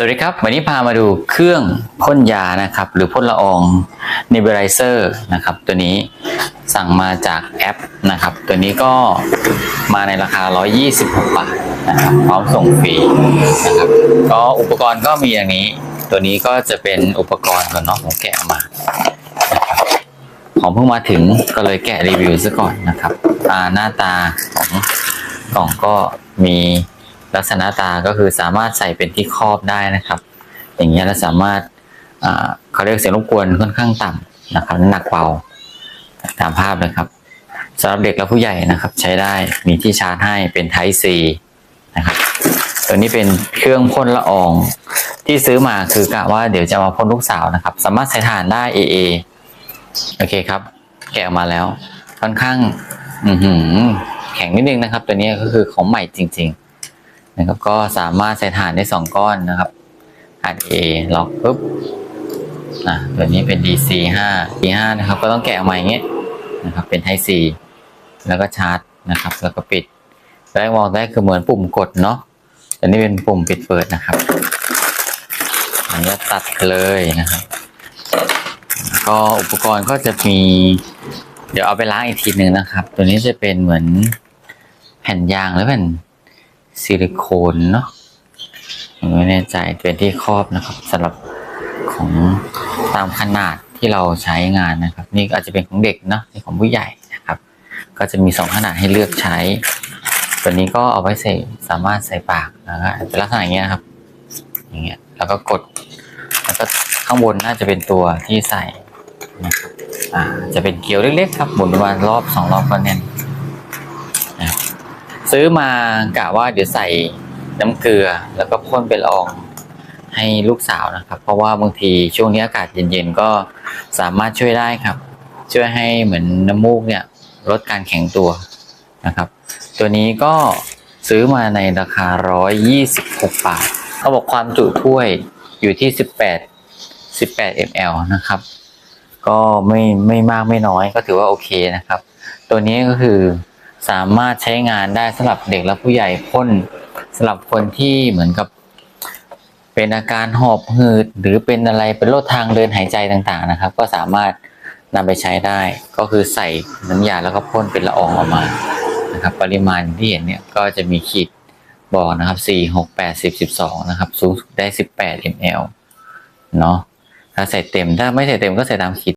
สวัสดีครับ วันนี้พามาดูเครื่องพ่นยานะครับ หรือพ่นละออง Nebulizer นะครับ ตัวนี้สั่งมาจากแอปนะครับ ตัวนี้ก็มาในราคา 126 บาทนะครับ พร้อมส่งฟรีนะครับ ก็อุปกรณ์ก็มีอย่างนี้ ตัวนี้ก็จะเป็นอุปกรณ์ก่อนเนาะผมแกะออกมา ของเพิ่งมาถึงก็เลยแกะรีวิวซะก่อนนะครับ หน้าตาของกล่องก็มี ลักษณะตาก็คือสามารถใส่เป็นที่ครอบได้นะครับ อย่างเงี้ยเราสามารถเขาเรียกเสียงรบกวนค่อนข้างต่ำนะครับน้ำหนักเบาตามภาพเลยครับสำหรับเด็กและผู้ใหญ่นะครับ ใช้ได้มีที่ชาร์จให้เป็น Type C นะครับตัวนี้เป็นเครื่องพ่นละอองที่ซื้อมาคือกะว่าเดี๋ยวจะมาพ่นลูกสาวนะครับ สามารถใส่ถ่านได้ AA โอเคครับ แกะออกมาแล้ว ค่อนข้างอืแข็งนิดนึงนะครับ ตัวนี้ก็คือของใหม่จริง ๆ นะครับ ก็สามารถใส่ฐานได้สองก้อนนะครับฐาน A ล็อกปุ๊บอะตัวนี้เป็น DC 5 D5 นะครับ ก็ต้องแกะออกมาอย่างเงี้ยนะครับ เป็น Type C แล้วก็ชาร์จนะครับ แล้วก็ปิดแรกมองได้คือเหมือนปุ่มกดเนาะอันนี้เป็นปุ่มปิดเปิดนะครับ อันนี้ตัดเลยนะครับ ก็อุปกรณ์ก็จะมี เดี๋ยวเอาไปล้างอีกทีหนึ่งนะครับ ตัวนี้จะเป็นเหมือนแผ่นยางหรือแผ่น ซิลิโคนเนาะไม่แน่ใจเป็นที่ครอบนะครับสำหรับของตามขนาดที่เราใช้งานนะครับ นี่อาจจะเป็นของเด็กเนาะนี่ของผู้ใหญ่นะครับ ก็จะมีสองขนาดให้เลือกใช้ตัวนี้ก็เอาไว้ใส่สามารถใส่ปากแล้วก็เป็นลักษณะอย่างเงี้ยครับ อย่างเงี้ยแล้วก็กดแล้วก็ข้างบนน่าจะเป็นตัวที่ใส่นะครับอ่าจะเป็นเกลียวเล็กๆครับหมุนประมาณรอบสองรอบก็แน่น ซื้อมากะว่าเดี๋ยวใส่น้ำเกลือแล้วก็พ่นเป็นละอองให้ลูกสาวนะครับ เพราะว่าบางทีช่วงนี้อากาศเย็นๆก็สามารถช่วยได้ครับ ช่วยให้เหมือนน้ำมูกเนี่ยลดการแข็งตัวนะครับ ตัวนี้ก็ซื้อมาในราคา 126 บาทเขาบอกความจุถ้วยอยู่ที่ 18 18 ml นะครับ ก็ไม่ไม่มากไม่น้อยก็ถือว่าโอเคนะครับ ตัวนี้ก็คือ สามารถใช้งานได้สำหรับเด็กและผู้ใหญ่พ่นสำหรับคนที่เหมือนกับ เป็นอาการหอบหืด หรือเป็นอะไรเป็นโรคทางเดินหายใจต่างๆนะครับ ก็สามารถนำไปใช้ได้ก็คือใส่น้ำยาแล้วก็พ่นเป็นละอองออกมานะครับ ปริมาณที่เห็นเนี่ยก็จะมีขีดบอกนะครับ4 6 8 10 12นะครับ สูงสุดได้ 18 ml เนาะถ้าใส่เต็มถ้าไม่ใส่เต็มก็ใส่ตามขีด